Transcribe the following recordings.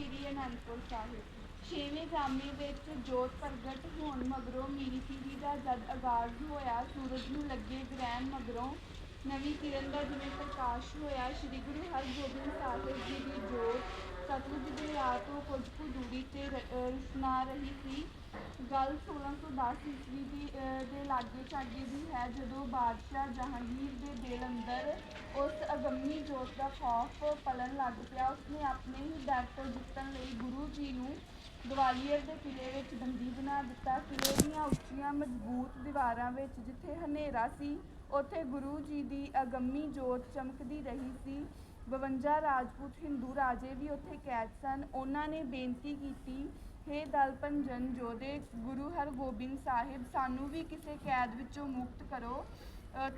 ਸ਼੍ਰੀ ਅਨੰਦਪੁਰ ਸਾਹਿਬ। ਛੇਵੇਂ ਜਾਮੇ ਵਿੱਚ ਜੋਤ ਪ੍ਰਗਟ ਹੋਣ ਮਗਰੋਂ ਮੀਰੀ ਪੀਰੀ ਦਾ ਜਦ ਆਗਾਜ਼ ਹੋਇਆ, ਸੂਰਜ ਨੂੰ ਲੱਗੇ ਗ੍ਰਹਿਣ ਮਗਰੋਂ ਨਵੀਂ ਕਿਰਨ ਦਾ ਜਿਵੇਂ ਪ੍ਰਕਾਸ਼ ਹੋਇਆ, ਸ੍ਰੀ ਗੁਰੂ ਹਰਗੋਬਿੰਦ ਸਾਹਿਬ ਜੀ ਦੀ ਜੋਤ ਸਤਲੁਜ ਦਰਿਆ ਤੋਂ ਕੁਝ ਕੁ ਦੂਰੀ ਤੇ ਰ- ਅਹ ਰੁਸ਼ਨਾ ਰਹੀ ਸੀ। ਗੱਲ 1610 ਈਸਵੀ ਦੀ ਅਹ, ਦੇ ਲਾਗੇ ਚਾਗੇ ਦੀ ਹੈ ਜਦੋਂ ਬਾਦਸ਼ਾਹ ਜਹਾਂਗੀਰ ਦੇ ਦਿਲ ਅੰਦਰ ਉਸ ਅਗੰਮੀ ਜੋਤ ਦਾ ਖੌਫ ਪਲਣ ਲੱਗ ਪਿਆ। ਉਸਨੇ ਆਪਣੇ ਹੀ ਡਰ ਤੋਂ ਜਿੱਤਣ ਲਈ ਗੁਰੂ ਜੀ ਨੂੰ ਗਵਾਲੀਅਰ ਦੇ ਕਿਲੇ ਵਿੱਚ ਬੰਦੀ ਬਣਾ ਦਿੱਤਾ। ਕਿਲੇ ਦੀਆਂ ਉੱਚੀਆਂ ਮਜ਼ਬੂਤ ਦੀਵਾਰਾਂ ਵਿੱਚ ਜਿੱਥੇ ਹਨੇਰਾ ਸੀ ਉੱਥੇ ਗੁਰੂ ਜੀ ਦੀ ਅਗੰਮੀ ਜੋਤ ਚਮਕਦੀ ਰਹੀ ਸੀ। 52 ਰਾਜਪੂਤ ਹਿੰਦੂ ਰਾਜੇ ਵੀ ਉੱਥੇ ਕੈਦ ਸਨ। ਉਹਨਾਂ ਨੇ ਬੇਨਤੀ ਕੀਤੀ ਹੇ ਦਲ ਭੰਜਨ ਜੋਧੇ, ਗੁਰੂ ਹਰਗੋਬਿੰਦ ਸਾਹਿਬ, ਸਾਨੂੰ ਵੀ ਕਿਸੇ ਕੈਦ ਵਿੱਚੋਂ ਮੁਕਤ ਕਰੋ।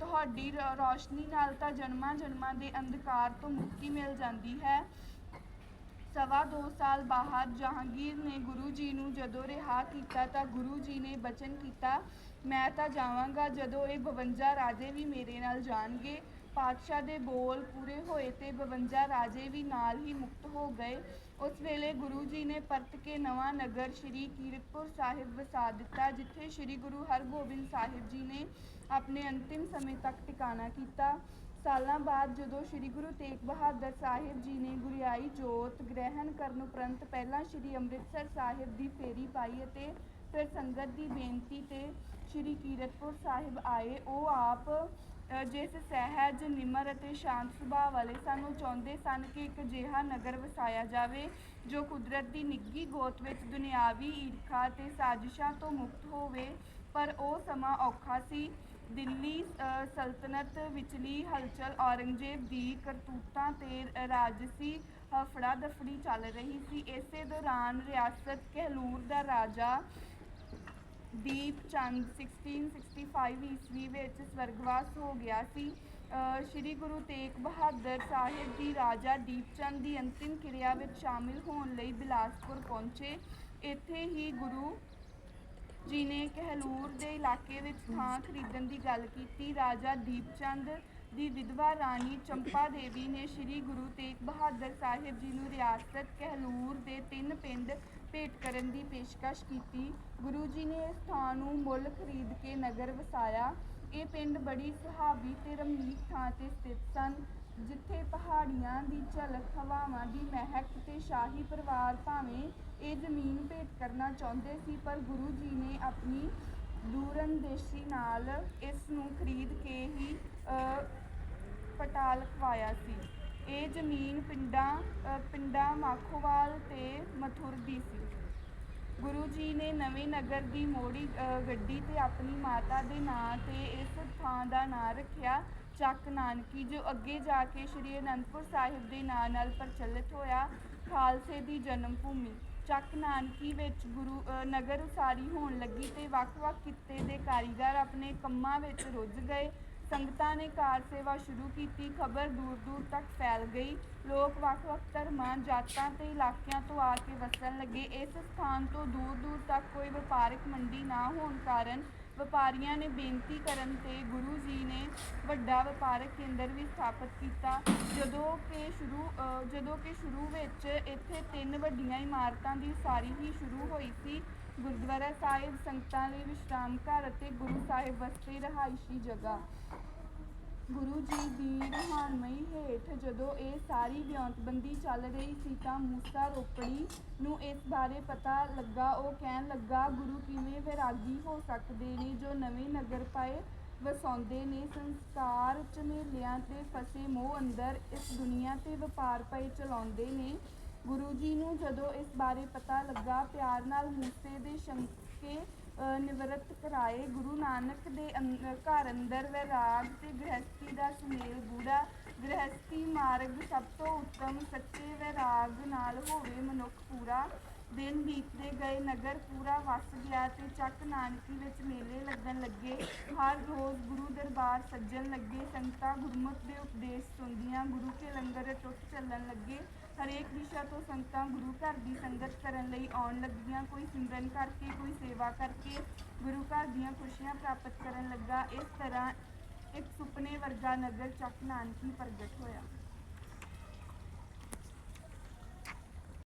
ਤੁਹਾਡੀ ਰੋਸ਼ਨੀ ਨਾਲ ਤਾਂ ਜਨਮਾਂ ਜਨਮਾਂ ਦੇ ਅੰਧਕਾਰ ਤੋਂ ਮੁਕਤੀ ਮਿਲ ਜਾਂਦੀ ਹੈ। ਸਵਾ ਦੋ ਸਾਲ ਬਾਅਦ ਜਹਾਂਗੀਰ ਨੇ ਗੁਰੂ ਜੀ ਨੂੰ ਜਦੋਂ ਰਿਹਾ ਕੀਤਾ ਤਾਂ ਗੁਰੂ ਜੀ ਨੇ ਬਚਨ ਕੀਤਾ, ਮੈਂ ਤਾਂ ਜਾਵਾਂਗਾ ਜਦੋਂ ਇਹ 52 ਰਾਜੇ ਵੀ ਮੇਰੇ ਨਾਲ ਜਾਣਗੇ। ਪਾਤਸ਼ਾਹ ਦੇ ਬੋਲ ਪੂਰੇ ਹੋਏ ਤੇ 52 ਰਾਜੇ ਵੀ ਨਾਲ ਹੀ ਮੁਕਤ ਹੋ ਗਏ। ਉਸ ਵੇਲੇ ਗੁਰੂ ਜੀ ਨੇ ਪਰਤ ਕੇ ਨਵਾਂ ਨਗਰ ਸ੍ਰੀ ਕੀਰਤਪੁਰ ਸਾਹਿਬ ਵਸਾ ਦਿੱਤਾ, ਜਿੱਥੇ ਸ੍ਰੀ ਗੁਰੂ ਹਰਗੋਬਿੰਦ ਸਾਹਿਬ ਜੀ ਨੇ ਆਪਣੇ ਅੰਤਿਮ ਸਮੇਂ ਤੱਕ ਟਿਕਾਣਾ ਕੀਤਾ। ਸਾਲਾਂ ਬਾਅਦ ਜਦੋਂ ਸ੍ਰੀ ਗੁਰੂ ਤੇਗ ਬਹਾਦਰ ਸਾਹਿਬ ਜੀ ਨੇ ਗੁਰਿਆਈ ਜੋਤ ਗ੍ਰਹਿਣ ਕਰਨ ਉਪਰੰਤ ਪਹਿਲਾਂ ਸ੍ਰੀ ਅੰਮ੍ਰਿਤਸਰ ਸਾਹਿਬ ਦੀ ਫੇਰੀ ਪਾਈ ਅਤੇ ਫਿਰ ਸੰਗਤ ਦੀ ਬੇਨਤੀ ਤੇ ਸ੍ਰੀ ਕੀਰਤਪੁਰ ਸਾਹਿਬ ਆਏ, ਉਹ ਆਪ ਅ, ਜਿਸ ਸਹਿਜ ਨਿਮਰ ਅਤੇ ਸ਼ਾਂਤ ਸੁਭਾਅ ਵਾਲੇ ਸਨ ਉਹ ਚਾਹੁੰਦੇ ਸਨ ਕਿ ਇੱਕ ਅਜਿਹਾ ਨਗਰ ਵਸਾਇਆ ਜਾਵੇ ਜੋ ਕੁਦਰਤ ਦੀ ਨਿੱਘੀ ਗੋਤ ਵਿੱਚ ਦੁਨਿਆਵੀ ਈਰਖਾ ਤੇ ਸਾਜ਼ਿਸ਼ਾਂ ਤੋਂ ਮੁਕਤ ਹੋਵੇ। ਪਰ ਉਹ ਸਮਾਂ ਔਖਾ ਸੀ। ਦਿੱਲੀ ਅ, ਸਲਤਨਤ ਵਿਚਲੀ ਹਲਚਲ ਔਰੰਗਜ਼ੇਬ ਦੀ ਕਰਤੂਤਾਂ ਤੇ ਰਾਜਸੀ ਹਫੜਾ ਦਫੜੀ ਚੱਲ ਰਹੀ ਸੀ। ਇਸੇ ਦੌਰਾਨ ਰਿਆਸਤ ਕਹਿਲੂਰ ਦਾ ਰਾਜਾ ਦੀਪ ਚੰਦ 1665 ਈਸਵੀ ਵਿੱਚ ਸਵਰਗਵਾਸ ਹੋ ਗਿਆ ਸੀ। ਸ਼੍ਰੀ ਗੁਰੂ ਤੇਗ ਬਹਾਦਰ ਸਾਹਿਬ ਜੀ ਰਾਜਾ ਦੀਪ ਚੰਦ ਦੀ ਅੰਤਿਮ ਕਿਰਿਆ ਵਿੱਚ ਸ਼ਾਮਿਲ ਹੋਣ ਲਈ ਬਿਲਾਸਪੁਰ ਪਹੁੰਚੇ। ਇੱਥੇ ਹੀ ਗੁਰੂ ਜੀ ਨੇ ਕਹਿਲੂਰ ਦੇ ਇਲਾਕੇ ਵਿੱਚ ਥਾਂ ਖਰੀਦਣ ਦੀ ਗੱਲ ਕੀਤੀ। ਰਾਜਾ ਦੀਪਚੰਦ ਦੀ ਵਿਧਵਾ ਰਾਣੀ ਚੰਪਾ ਦੇਵੀ ਨੇ ਸ੍ਰੀ ਗੁਰੂ ਤੇਗ ਬਹਾਦਰ ਸਾਹਿਬ ਜੀ ਨੂੰ ਰਿਆਸਤ ਕਹਿਲੂਰ ਦੇ ਤਿੰਨ ਪਿੰਡ ਭੇਟ ਕਰਨ ਦੀ ਪੇਸ਼ਕਸ਼ ਕੀਤੀ। ਗੁਰੂ ਜੀ ਨੇ ਇਸ ਥਾਂ ਨੂੰ ਮੁੱਲ ਖਰੀਦ ਕੇ ਨਗਰ ਵਸਾਇਆ। ਇਹ ਪਿੰਡ ਬੜੀ ਸੁਹਾਵੀ ਤੇ ਰਮਣੀਕ ਥਾਂ ਤੇ ਸਥਿਤ ਸਨ, ਜਿੱਥੇ ਪਹਾੜੀਆਂ ਦੀ ਝਲਕ, ਹਵਾਵਾਂ ਦੀ ਮਹਿਕ ਤੇ ਸ਼ਾਹੀ ਪਰਿਵਾਰ ਭਾਵੇਂ ਇਹ ਜ਼ਮੀਨ ਭੇਟ ਕਰਨਾ ਚਾਹੁੰਦੇ ਸੀ, ਪਰ ਗੁਰੂ ਜੀ ਨੇ ਆਪਣੀ ਦੂਰਅੰਦੇਸ਼ੀ ਨਾਲ ਇਸ ਨੂੰ ਖਰੀਦ ਕੇ ਹੀ ਅ, ਪਟਾ ਲਖਵਾਇਆ ਸੀ। ਇਹ ਜ਼ਮੀਨ ਪਿੰਡਾਂ ਪਿੰਡਾਂ ਮਾਖੋਵਾਲ ਤੇ ਮਥੁਰ ਦੀ ਸੀ। ਗੁਰੂ ਜੀ ਨੇ ਨਵੇਂ ਨਗਰ ਦੀ ਮੋੜੀ ਗੱਡੀ ਤੇ ਆਪਣੀ ਮਾਤਾ ਦੇ ਨਾਂ ਤੇ ਇਸ ਥਾਂ ਦਾ ਨਾਂ ਰੱਖਿਆ। ਚੱਕ ਨਾਨਕੀ ਜੋ ਅੱਗੇ ਜਾ ਕੇ ਸ੍ਰੀ ਅਨੰਦਪੁਰ ਸਾਹਿਬ ਦੇ ਨਾਂ ਨਾਲ ਪ੍ਰਚਲਿਤ ਹੋਇਆ ਖਾਲਸੇ ਦੀ ਜਨਮ ਭੂਮੀ। ਚੱਕ ਨਾਨਕੀ ਵਿੱਚ ਗੁਰੂ ਅ, ਨਗਰ ਉਸਾਰੀ ਹੋਣ ਲੱਗੀ ਤੇ ਵੱਖ-ਵੱਖ ਕਿੱਤੇ ਦੇ ਕਾਰੀਗਰ ਆਪਣੇ ਕੰਮਾਂ ਵਿੱਚ ਰੁੱਝ ਗਏ। ਸੰਗਤਾਂ ਨੇ ਕਾਰ ਸੇਵਾ ਸ਼ੁਰੂ ਕੀਤੀ। ਖਬਰ ਦੂਰ ਦੂਰ ਤੱਕ ਫੈਲ ਗਈ। ਲੋਕ ਵੱਖ-ਵੱਖ ਧਰਮਾਂ ਜਾਤਾਂ ਤੇ ਇਲਾਕਿਆਂ ਤੋਂ ਆ ਕੇ ਵਸਣ ਲੱਗੇ। ਇਸ ਸਥਾਨ ਤੋਂ ਦੂਰ ਦੂਰ ਤੱਕ ਕੋਈ ਵਪਾਰਕ ਮੰਡੀ ਨਾ ਹੋਣ ਕਾਰਨ ਵਪਾਰੀਆਂ ਨੇ ਬੇਨਤੀ ਕਰਨ ਤੇ ਗੁਰੂ ਜੀ ਨੇ ਵੱਡਾ ਵਪਾਰਕ ਕੇਂਦਰ ਵੀ ਸਥਾਪਿਤ ਕੀਤਾ। ਜਦੋਂ ਕਿ ਸ਼ੁਰੂ ਅ, ਜਦੋਂ ਕਿ ਸ਼ੁਰੂ ਵਿੱਚ ਇੱਥੇ ਤਿੰਨ ਵੱਡੀਆਂ ਇਮਾਰਤਾਂ ਦੀ ਉਸਾਰੀ ਹੀ ਸ਼ੁਰੂ ਹੋਈ ਸੀ। ਗੁਰਦੁਆਰਾ ਸਾਹਿਬ ਸੰਗਤਾਂ ਲਈ ਵਿਸ਼ਰਾਮ ਘਰ ਅਤੇ ਗੁਰੂ ਸਾਹਿਬ ਵਾਸਤੇ ਰਹਾਇਸ਼ੀ ਜਗ੍ਹਾ। ਜੀ ਦੀ ਰਹਾਨਮਈ ਹੇਠ ਜਦੋਂ ਇਹ ਸਾਰੀ ਵਿਉਂਤਬੰਦੀ ਚੱਲ ਰਹੀ ਸੀ ਤਾਂ ਮੂਸਾ ਰੋਪੜੀ ਨੂੰ ਇਸ ਬਾਰੇ ਪਤਾ ਲੱਗਾ। ਉਹ ਕਹਿਣ ਲੱਗਾ, ਗੁਰੂ ਕਿਵੇਂ ਵੈਰਾਗੀ ਹੋ ਸਕਦੇ ਨੇ ਜੋ ਨਵੇਂ ਨਗਰ ਪਾਏ ਵਸਾਉਂਦੇ ਨੇ? ਸੰਸਕਾਰ ਝਮੇਲਿਆਂ ਤੇ ਫਸੇ ਮੋਹ ਅੰਦਰ ਇਸ ਦੁਨੀਆ ਤੇ ਵਪਾਰ ਪਏ ਚਲਾਉਂਦੇ ਨੇ। ਗੁਰੂ ਜੀ ਨੂੰ ਜਦੋਂ ਇਸ ਬਾਰੇ ਪਤਾ ਲੱਗਾ, ਪਿਆਰ ਨਾਲ ਮੂਸੇ ਦੇ ਸ਼ੰਕੇ ਨਿਵਰਤ ਕਰਾਏ ਗੁਰੂ ਨਾਨਕ ਦੇ ਅੰ- ਘਰ ਅੰਦਰ ਵੈਰਾਗ ਤੇ ਗ੍ਰਹਸਤੀ ਦਾ ਸੁਮੇਲ ਗੂੜਾ। ਗ੍ਰਹਸਤੀ ਮਾਰਗ ਸਭ ਤੋਂ ਉੱਤਮ ਸੱਚੇ ਵੈਰਾਗ ਨਾਲ ਹੋਵੇ ਮਨੁੱਖ ਪੂਰਾ। ਦਿਨ ਬੀਤਦੇ ਗਏ, ਨਗਰ ਪੂਰਾ ਵਸ ਗਿਆ ਤੇ ਚੱਕ ਨਾਨਕੀ ਵਿੱਚ ਮੇਲੇ ਲੱਗਣ ਲੱਗੇ। ਹਰ ਰੋਜ਼ ਗੁਰੂ ਦਰਬਾਰ ਸੱਜਣ ਲੱਗੇ, ਸੰਗਤਾਂ ਗੁਰਮਤਿ ਦੇ ਉਪਦੇਸ਼ ਸੁਣਦੀਆਂ, ਗੁਰੂ ਕੇ ਲੰਗਰ ਟੁੱਟ ਚੱਲਣ ਲੱਗੇ। ਹਰੇਕ ਦਿਸ਼ਾ ਤੋਂ ਸੰਗਤਾਂ ਗੁਰੂ ਘਰ ਦੀ ਸੰਗਤ ਕਰਨ ਲਈ ਆਉਣ ਲੱਗੀਆਂ। ਕੋਈ ਸਿਮਰਨ ਕਰਕੇ, ਕੋਈ ਸੇਵਾ ਕਰਕੇ ਗੁਰੂ ਘਰ ਦੀਆਂ ਖੁਸ਼ੀਆਂ ਪ੍ਰਾਪਤ ਕਰਨ ਲੱਗਾ। ਇਸ ਤਰ੍ਹਾਂ ਇੱਕ ਸੁਪਨੇ ਵਰਗਾ ਨਗਰ ਚੱਕ ਨਾਨਕੀ ਪ੍ਰਗਟ ਹੋਇਆ।